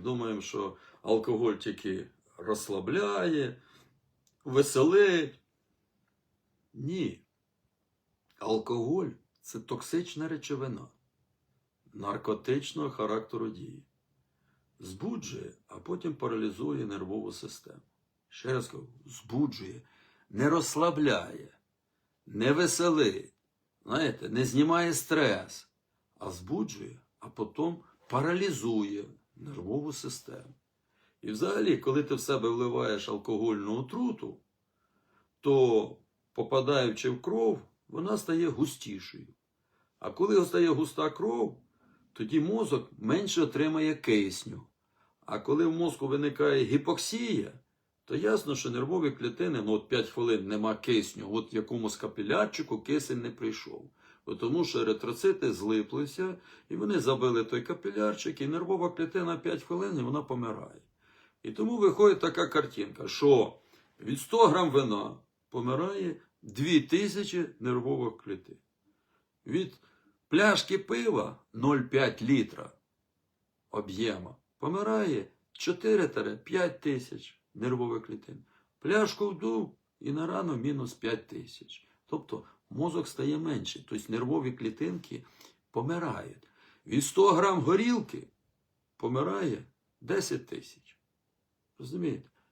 думаємо, що алкоголь тільки розслабляє, веселить. Ні. Алкоголь це токсична речовина наркотичного характеру дії. Збуджує, а потім паралізує нервову систему. Ще раз кажу, збуджує, не розслабляє, не веселить, знаєте, не знімає стрес, а збуджує, а потім паралізує нервову систему. І взагалі, коли ти в себе вливаєш алкогольну отруту, то попадаючи в кров, вона стає густішою. А коли стає густа кров, тоді мозок менше отримає кисню. А коли в мозку виникає гіпоксія, то ясно, що нервові клітини, ну от 5 хвилин нема кисню, от якомусь капілярчику кисень не прийшов. Тому що еритроцити злиплися, і вони забили той капілярчик, і нервова клітина 5 хвилин і вона помирає. І тому виходить така картинка, що від 100 грам вина помирає 2000 нервових клітин. Від пляшки пива 0,5 літра об'єма помирає 4-5 тисяч нервових клітин. Пляшку вдув і на рану мінус 5 тисяч. Тобто мозок стає менший, тобто нервові клітинки помирають. Від 100 грам горілки помирає 10 тисяч. Розумієте?